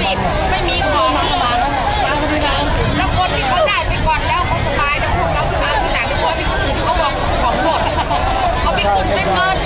ปิดไม่มีของรัฐบาลแล้วแะแล้คนที่เขาได้ไปก่อนแล้วเขาสบายแต่พวกเราที่มาที่หลังที่เขาไปขึ้นเขาบอกของหมดเขาไปขึ้นไม่เงิน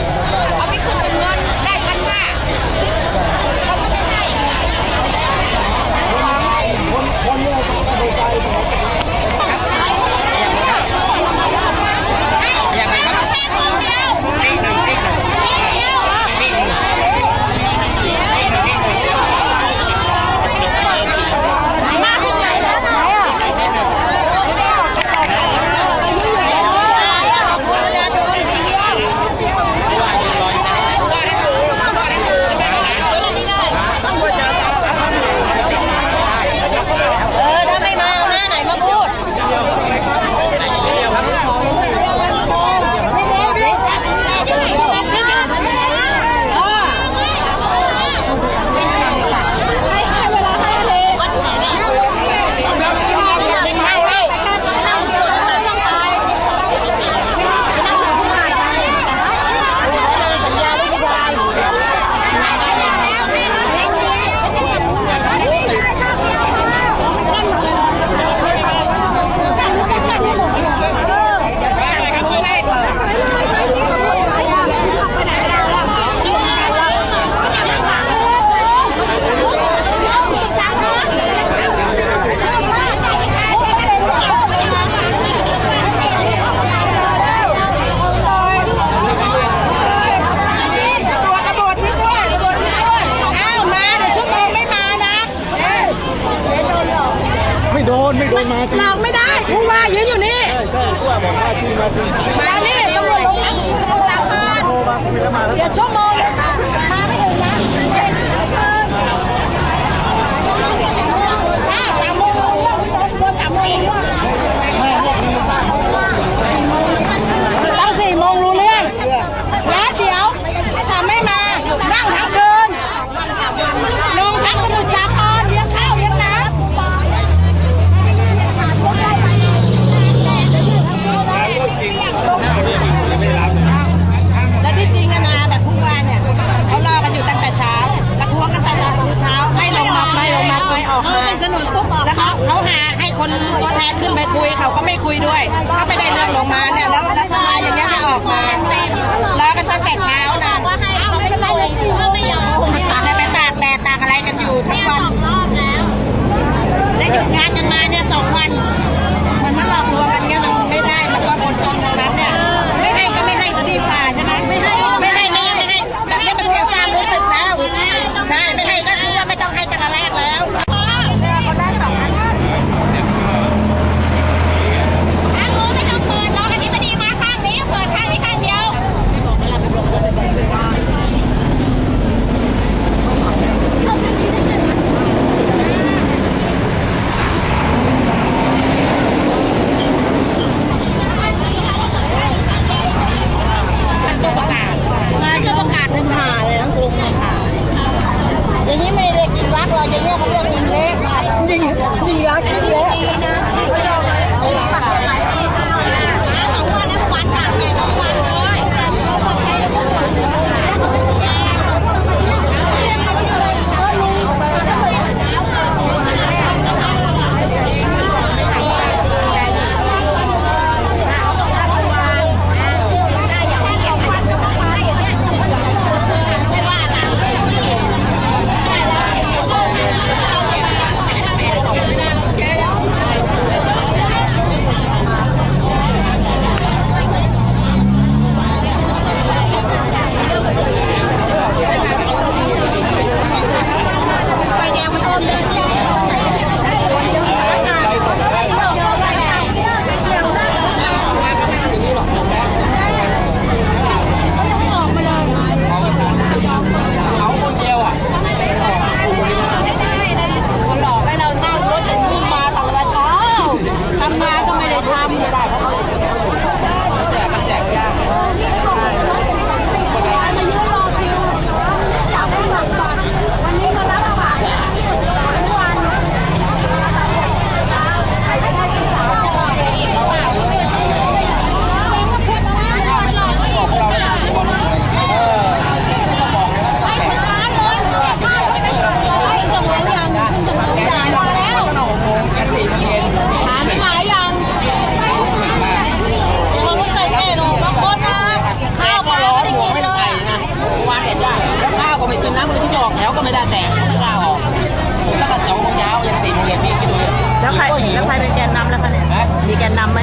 แล้วใครแล้วใครเป็นแกนนำแล้วคะเนี่ยมีแกนนำไหม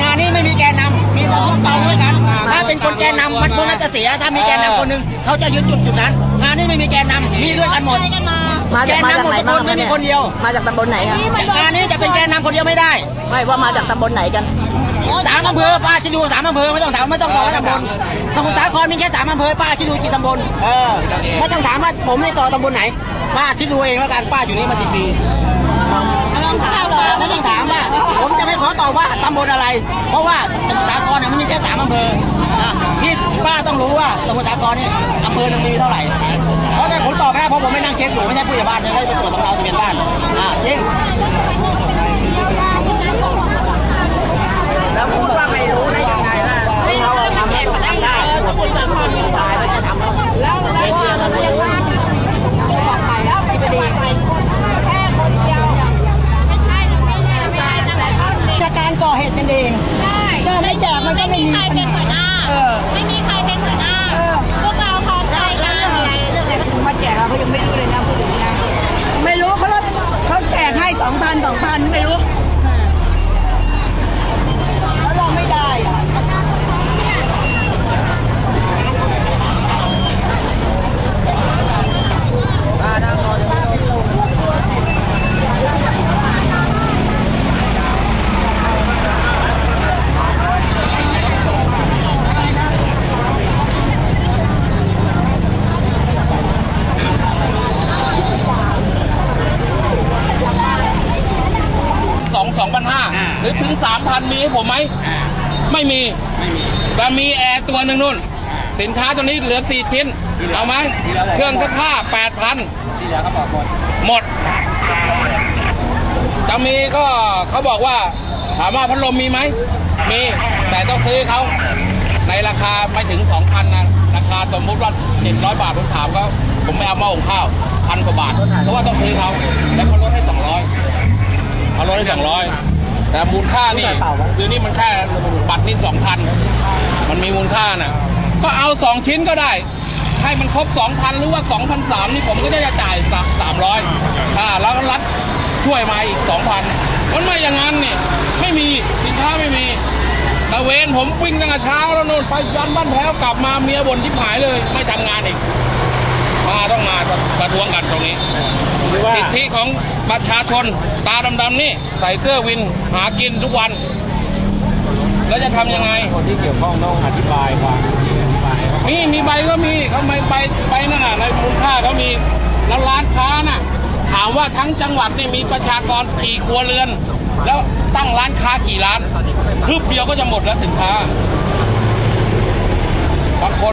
งานนี้ไม่มีแกนนำมีสองตาด้วยกัน ถ้าเป็นคนแกนนำมันคงน่าจะเสีย ถ้ามีแกนนำคนหนึ่งเขาจะยึดจุดจุดนั้น งานนี้ไม่มีแกนนำมีด้วยกันหมดมาจากมาจาไหนบ้ไม่มีคนเดียว มาจากตำบลไหนครับงานนี้จะเป็นแกนนำคนเดียวไม่ได้ ไม่ว่ามาจากตำบลไหนกันสามอำเภอป้าจะอยู่สามอำเภอไม่ต้องถามไม่ต้องต่อตำบลตำบลสาครมีแค่สามอำเภอป้าจะอยู่กี่ตำบลเออไม่ต้องถามว่าผมไในต่อตำบลไหนป้าคิดดูเองแล้วกันป้าอยู่นี่มาสิบปี ไม่ต้องถามว่า ผมจะไม่ขอตอบว่าตำบลอะไร เพราะว่าสมุทรสาครเนี่ยมันมีแค่สามอำเภออะพี่ป้าต้องรู้ว่าสมุทรสาครเนี่ยอำเภอหนึ่งมีเท่าไหร่ เพราะแต่ผมตอบไม่ได้เพราะผมไม่นั่งเช็คอยู่ไม่ใช่ผู้ใหญ่บ้านจะได้ไปตรวจตำราทะเบียนบ้านอะจริงแล้วพูดว่าไม่รู้ได้ยังไงล่ะไม่รู้ว่าทำได้ก็ทำได้ตายไม่จะทำแล้วแล้วแล้วแล้วแล้วที่ไปดีแค่คนเดียวไม่ใช่ไม่ใช่ไม่ใช่นั่นแหละจา กการก่อเหตุกันเองเดินให้แจกมันก็ไม่มีใครเป็นหัวหน้าเออ ไม่มีใครเป็นหัวหน้า พวกเราพร้อมใจกันเรื่องอะไรเรื่องอะไรก็ถึงมาแจกเราเขายังไม่รู้เลยนะพูดถึงนะไม่รู้เขาลดเขาแจกให้สองพันสองพันไม่รู้ แล้วเราไม่ได้อะ สองสองพันห้าหรือถึงสามพันมีให้ผมไหม ไม่มีแต่มีแอร์ตัวหนึ่งนู่น สินค้าตัวนี้เหลือสี่ชิ้น เอาไหม เครื่องซักผ้าแปดพันหมด จะมีก็เขาบอกว่า ถามว่าพัดลมมีไหม มี แต่ต้องซื้อเขา ในราคาไม่ถึงสองพันนะ ราคาสมมุติว่าเจ็ดร้อยบาทผมถามเขาผมไม่เอาหม้อหุงข้าวพันกว่าบาท เพราะว่าต้องซื้อเขา แล้วเขาลดให้สองร้อยเอารถได้สองร้อย แต่มูลค่านี่คือนี่มันแค่บัตรนี่สองพันมันมีมูลค่าน่ะ ก็เอาสองชิ้นก็ได้ ให้มันครบสองพันหรือว่าสองพันสามนี่ผมก็จะจ่ายสามร้อยอ่าแล้วรัฐช่วยมาอีกสองพันมันไม่อย่างนั้นนี่ไม่มีสินค้าไม่มีตะเวนผมวิ่งตั้งแต่เช้าแล้วนู่นไปยันบ้านแพ้วกลับมาเมียบ่นที่หายเลย ไม่ทำงานอีกมาต้องมาประท้วงกันตรงนี้สิทธิของ ประชาชนตาดำๆนี่ใส่เสื้อวินหากินทุกวัน แล้วจะทำยังไง คนที่เกี่ยวข้องต้องอธิบายความอธิบายมีมีใบก็มีเขาไม่ใบใบนั่นน่ะในมูลค่าเขามีแล้วร้านค้าน่ะ ถามว่าทั้งจังหวัดนี่มีประชากรกี่ครัวเรือน แล้วตั้งร้านค้ากี่ร้านคืบเดียวก็จะหมดแล้วสินค้าบางคน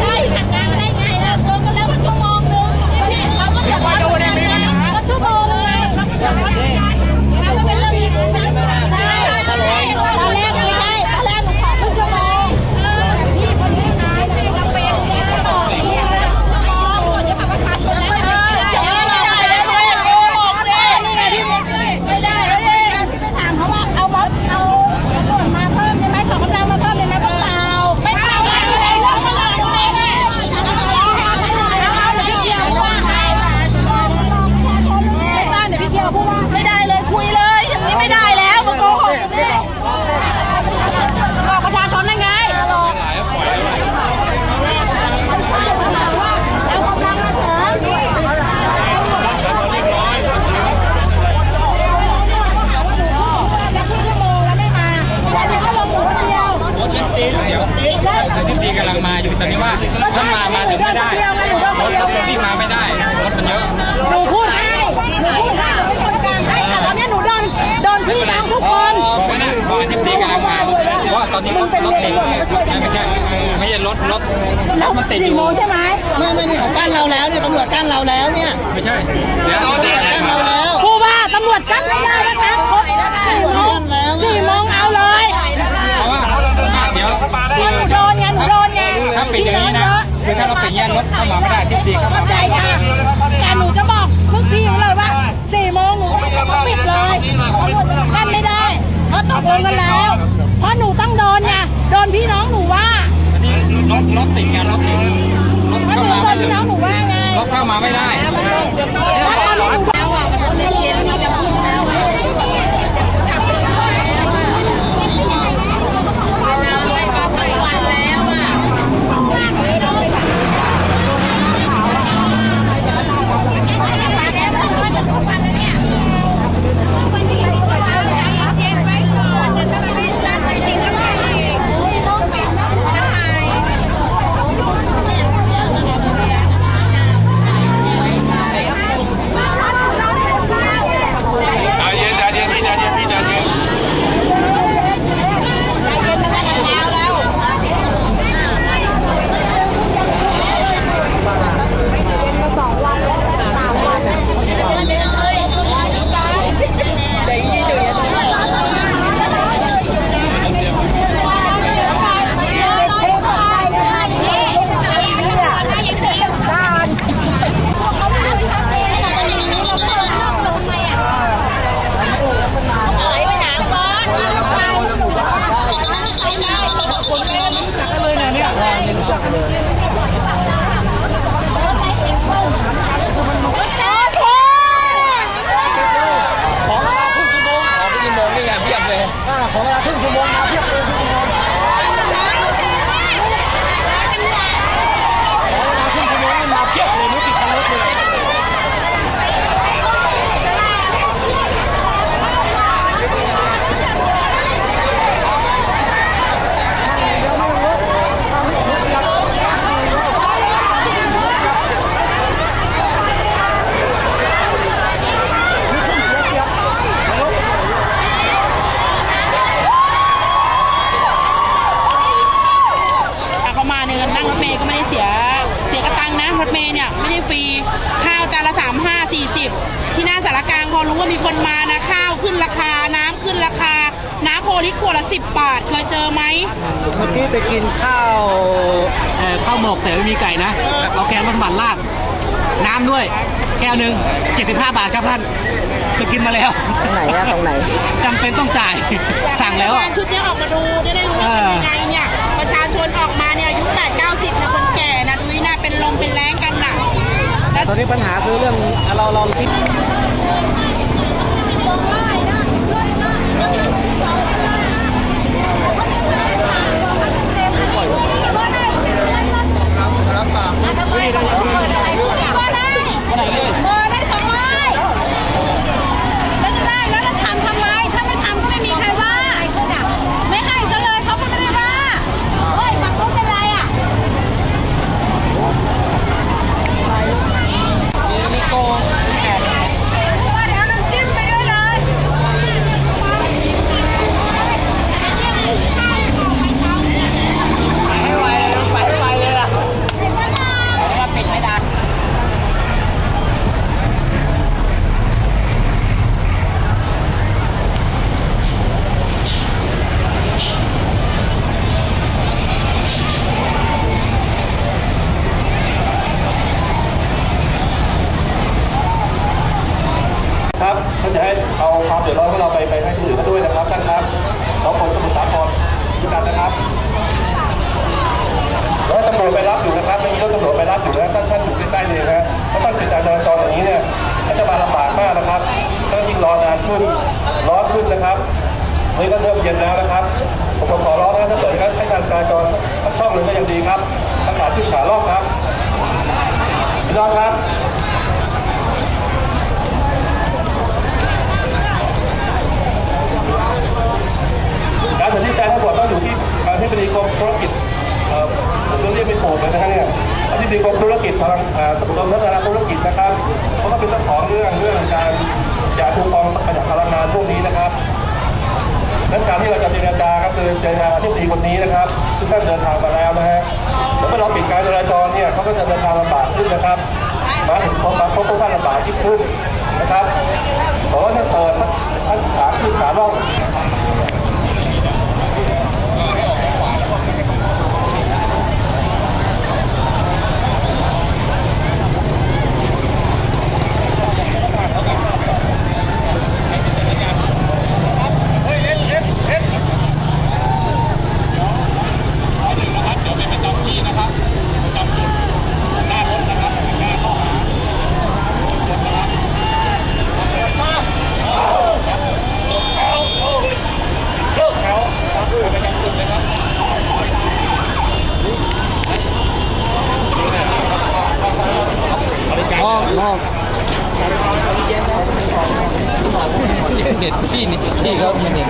ได้จัดการได้ไงล่ะโดนกันแล้วมันชั่วโมงนึงนี่เขาก็จะมาดูได้ไงมันชั่วโมงนึงแล้วก็จะมาดูได้เราก็เป็นเรื่องที่ดีนะได้ตอนแรกตอนแรกไม่ได้ตอนแรกหนูขอครึ่งชั่วโมงเออพี่คนนี้นายที่เราเป็นเนี่ยต่อเนี่ยชั่วโมงก่อนจะมาประชาชนแล้วนะเจ๊เราไปได้ไหมโกหกเลยนี่ไงที่ไม่ได้แล้วเนี่ยถามเขาว่าเอาบอสเอาส่วนมาเพิ่มได้ไหมส่งกำลังมาเพิ่มได้ไหมเปล่าไม่เปล่าไม่ได้เรื่องอะไรเลยไม่ได้เลยคุยเลยอย่างนี้ไม่ได้แล้วมาโกหกหลอกประชาชนได้ไงหลอกแล้วกำลังมาถึงแล้วครึ่งชั่วโมงแล้วไม่มาแล้วก็ลงหมูคนเดียว ที่ดีกำลังมาอยู่ตอนนี้ว่าถ้ามามาถึงไม่ได้รถรถที่มาไม่ได้รถมันเยอะ หนูพูดให้หนูพูดให้หนูเป็นคนกลางให้แต่ตอนนี้หนูโดนโดนพี่น้องทุกคน บอกว่านะบอกว่าที่ดีกำลังมาเพราะว่าตอนนี้รถรถติดไม่ใช่ไม่ใช่รถรถรถมันติดอ สี่ ยู่ โมงใช่ไหม ไม่ไม่นี่เขากั้นเรา แล้วเนี่ยตำรวจกั้นเราแล้วเนี่ยไม่ใช่เดี๋ยวตำรวจกั้นเราแล้วครูว่าตำรวจกั้นไม่ได้นะคะครบสี่โมงสี่โมงเอาเลยเพราะหนูโดนไงหนูโดนไงถ้าปิดอย่างนี้นะคือถ้าเราปิดอย่างนี้รถเข้ามาไม่ได้ที่ดีเข้ามาเข้าใจค่ะแต่หนูจะบอกพวกพี่อยู่เลยว่าสี่โมงหนูก็ปิดเลยกันไม่ได้เพราะตกลงกันแล้ว เพราะหนูต้องโดนไงโดนพี่น้องหนูว่านี่รถรถติดไงรถติดรถเพราะหเข้านูมาโดไม่นได้พี่น้องหนูว่าไง รถเข้ามาไม่ได้แล้วตอนนี้หนูแล้วอะมันเล่นเกม ไปกินข้าวเอ่อข้าวหมกแต่ไม่มีไก่นะ เอาแกงมัสมั่นราดน้ำด้วย แก้วหนึ่ง75 บาทครับท่านไปกินมาแล้วตรงไหนอะตรงไหน จำเป็นต้องจ่าย สั่งแล้วรัอะฐบาชุดเนี้ยออกมาดูจะได้รู้ว่าเป็นยังไงเนี่ย ประชาชนออกมาเนี่ยอายุแปดเก้าสิบนะคนแก่นะดูนี่นะเป็นลมเป็นแรงกันน่ะแล้วตอนนี้ปัญหาคือเรื่องเราเราคิด เบอร์ได้สองร้อยแล้วจะได้แล้วจะทำทำไม ถ้าไม่ทำก็ไม่มีใครว่า ไม่ให้ก็เลยเขาก็ไม่ได้ว่า เฮ้ยมันก็เป็นไรอะ มีโกง ว่าเดี๋ยวน้ำจิ้มไปด้วยเลย ไม่ไหวเลยไปไม่ไหวเลยล่ะแล้วปิดไม่ได้ ครับท่านจะให้เอาความเดือดร้อนของเราไปไปให้คนอื่นเขาด้วยนะครับท่านครับเราคนสมุทรสาครทุกท่านนะครับแล้วตำรวจไปรับอยู่นะครับไม่มีรถตำรวจไปรับอยู่นะท่านท่านอยู่ใกล้ๆเลยนะถ้าท่านติดการจราจรอย่างนี้เนี่ยท่านจะมาลำบากมากนะครับถ้ายิ่งรอนานขึ้นร้อนขึ้นนะครับนี่ก็เริ่มเย็นแล้วนะครับผมขอร้องนะถ้าเกิดให้การจราจรสักช่องหนึ่งก็ยังดีครับอากาศที่ขาล่องครับี่น้องครับการตัดสินใจทั้งหมดต้องอยู่ที่อธิบดีกรมธุรกิจเอ่อผมเรียกไม่ถูกเลยนะครับเนี่ยอธิบดีกรมธุรกิจพลังเอ่อกรมพัฒนาธุรกิจนะครับเขาก็เป็นเจ้าของเรื่องเรื่องการจ่ายคูปองประหยัดพลังงานพวกนี้นะครับนั้นการที่เราจะเจรจาก็คือเจรจาอธิบดีคนนี้นะครับทุกท่านเดินทางมาแล้วนะฮะ แล้วเมื่อเราปิดการจราจรเนี่ยเขาก็จะเดินทางลำบากขึ้นนะครับมาถึงพบมาพบพวกท่าลำบากยิ่งขึ้นนะครับขอให้ท่านเปิดท่านขาขึ้นขาล่อง เด็ดพี่นี่พี่เขามีเน็ต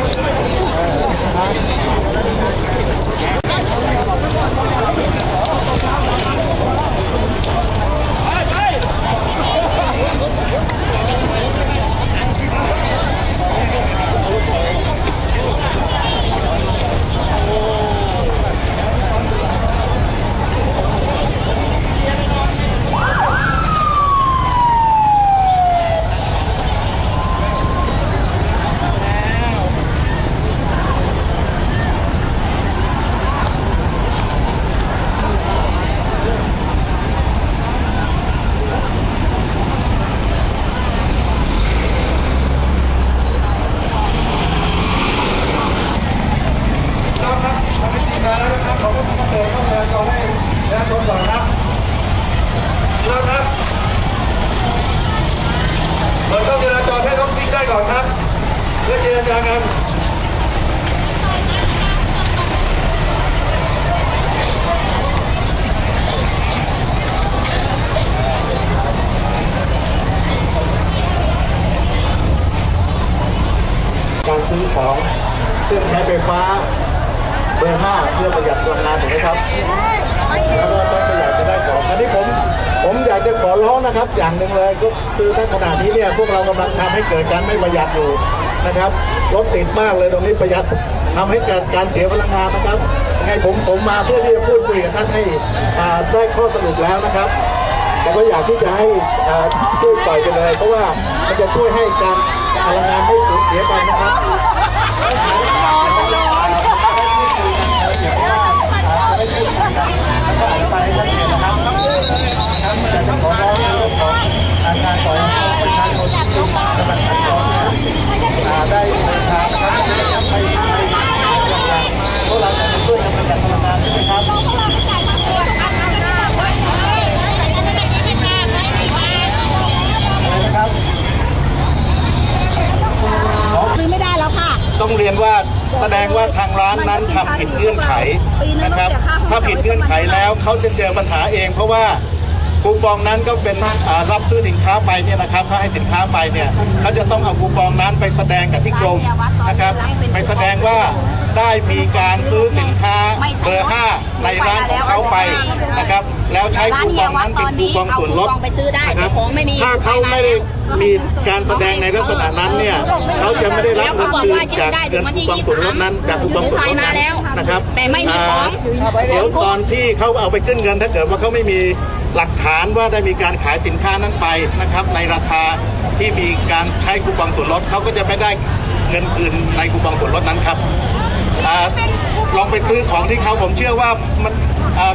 เปิดช่องจราจรให้รถวิ่งได้ก่อนครับ เพื่อเจรจากันการซื้อของเครื่องใช้ไฟฟ้าเบอร์ห้าเพื่อประหยัดพลังงานถูกไหมครับ แล้วก็ต้องประหยัดจะได้ของอันนี้ผมผมอยากจะขอร้องนะครับ อย่างหนึ่งเลยก็คือถ้าขณะนี้เนี่ยพวกเรากำลังทำให้เกิดการไม่ประหยัดอยู่ นะครับ รถติดมากเลยตรงนี้ประหยัดทำให้เกิดการเสียพลังงานนะครับยังไงผมผมมาเพื่อที่จะพูดคุยกับท่านให้อ่าได้ข้อสรุปแล้วนะครับ แต่ก็อยากที่จะให้อ่าช่วยปล่อยไปเลย เพราะว่ามันจะช่วยให้การพลังงานไม่สูญเสียไปนะครับ ไปละเอียดนะครับทั้งแต่จะขอร้องเรื่องของอาการปล่อยให้ประชาชนที่กำลังสัญจรเนี่ยอ่าได้เดินทางนะครับไปไปอย่างพวกเราแต่จะช่วยกันประหยัดพลังงานใช่ไหมครับอะไรนะครับ ซื้อไม่ได้แล้วค่ะ ต้องเรียนว่าแสดงว่าทางร้านนั้นทำผิดเงื่อนไขนะครับ ถ้าผิดเงื่อนไขแล้วเขาจะเจอปัญหาเองเพราะว่า คูปองนั้นก็เป็นอ่ารับซื้อสินค้าไปเนี่ยนะครับเขาให้สินค้าไปเนี่ยเขาจะต้องเอาคูปองนั้นไปแสดงกับที่กรมนะครับไปแสดงว่าได้มีการซื้อสินค้าเบอร์ห้าในร้านของเขาไปนะครับ แล้วใช้คูปองนั้นเป็นคูปองส่วนลดเอาคูปองไปซื้อได้นะครับแต่ของไม่มีถ้าเขาไม่ได้มีการแสดงในลักษณะนั้นเนี่ยเขาจะไม่ได้รับเงินคืนจากเงินคูปองส่วนลดนั้นจากคูปองส่วนลดนั้นนะครับแต่ไม่มีของอ่าเดี๋ยวตอนที่เขาเอาไปขึ้นเงินถ้าเกิดว่าเขาไม่มี หลักฐานว่าได้มีการขายสินค้านั้นไปนะครับในราคาที่มีการใช้คูปองส่วนลดเขาก็จะไม่ได้เงินคืนในคูปองส่วนลดนั้นครับอลองไปซื้อของที่เขาผมเชื่อว่ามัน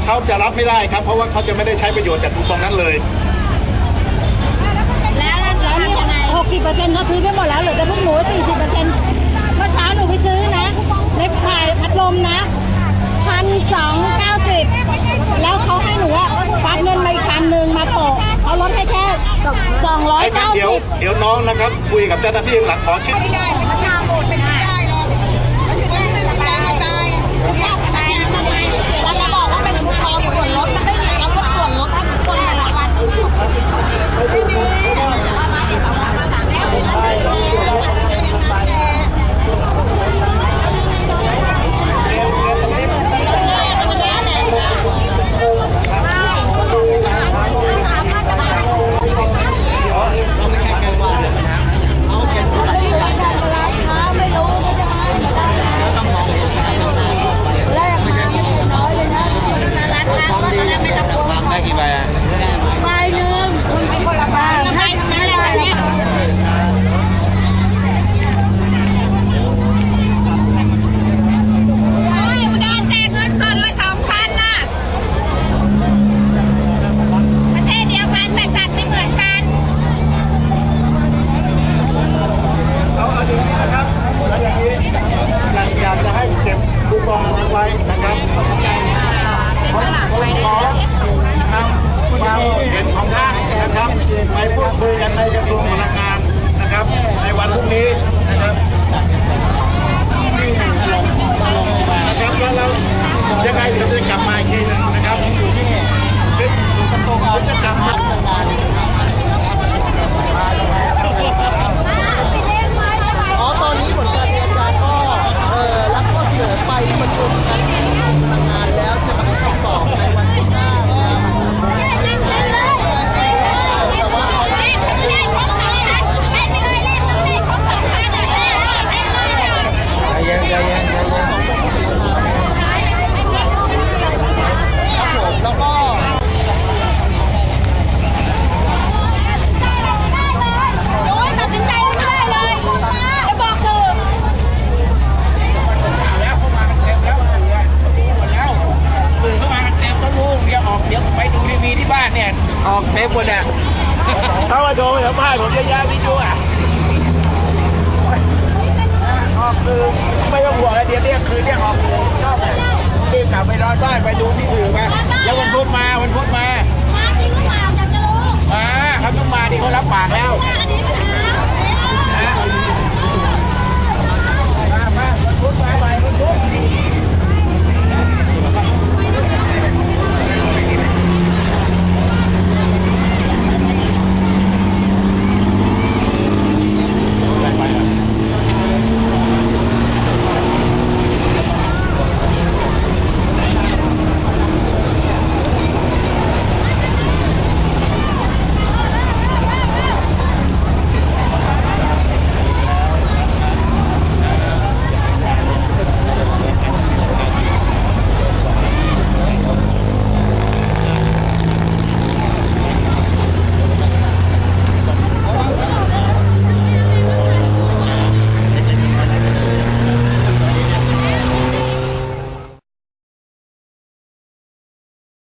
เขาจะรับไม่ได้ครับ เพราะว่าเขาจะไม่ได้ใช้ประโยชน์จากคูปองนั้นเลย แล้วแล้วนี่หกสิบเปอร์เซ็นต์เขาซื้อไปหมดแล้วเหลือแต่พวกหนูสี่สิบเปอร์เซ็นต์เมื่อเช้าหนูไปซื้อนะในขายพัดลมนะพันสองเก้าสิบแล้วเขาให้หนูอะ ฟักเงินมาอีกพันหนึ่งมาโปะเอาลดให้แค่สองร้อยไอ้ครับเก้าเดี๋ยวสิบ เดี๋ยวน้องนะครับ คุยกับเจ้าหน้าที่ข้างหลังขอชื่อ ไม่ได้เป็นหน้าโบดเป็นไม่ได้หรอ ไปพูดคุยกันในกระทรวงพลังงานนะครับ ในวันพรุ่งนี้นะครับนะครับแล้วเรายังไงผมจะกลับมาอีกทีนึงนะครับผมจะกลับมาอ๋อตอนนี้ผลการเจรจาก็เออรับข้อเสนอไปที่ประชุมกันพลังงานแล้วจะมาให้คำตอบในวัน ล็กหมดอะถ้ามาโทรมาสัมภานณ์ผมจะแยากพี่ดูอะออกคือไม่ต้องห่วงเดี๋ยวเรียกคืนเรียกออกคืนชอบเลยคืนกลับไปนอนบ้านไปดูที่อื่นไปแล้วมันพุ่งมามันพุ่งมามาจริงหรือเปล่าจะรู้มาเขาต้องมาดิเขารับปากแล้วมามามันพุธมาไปมันพุธ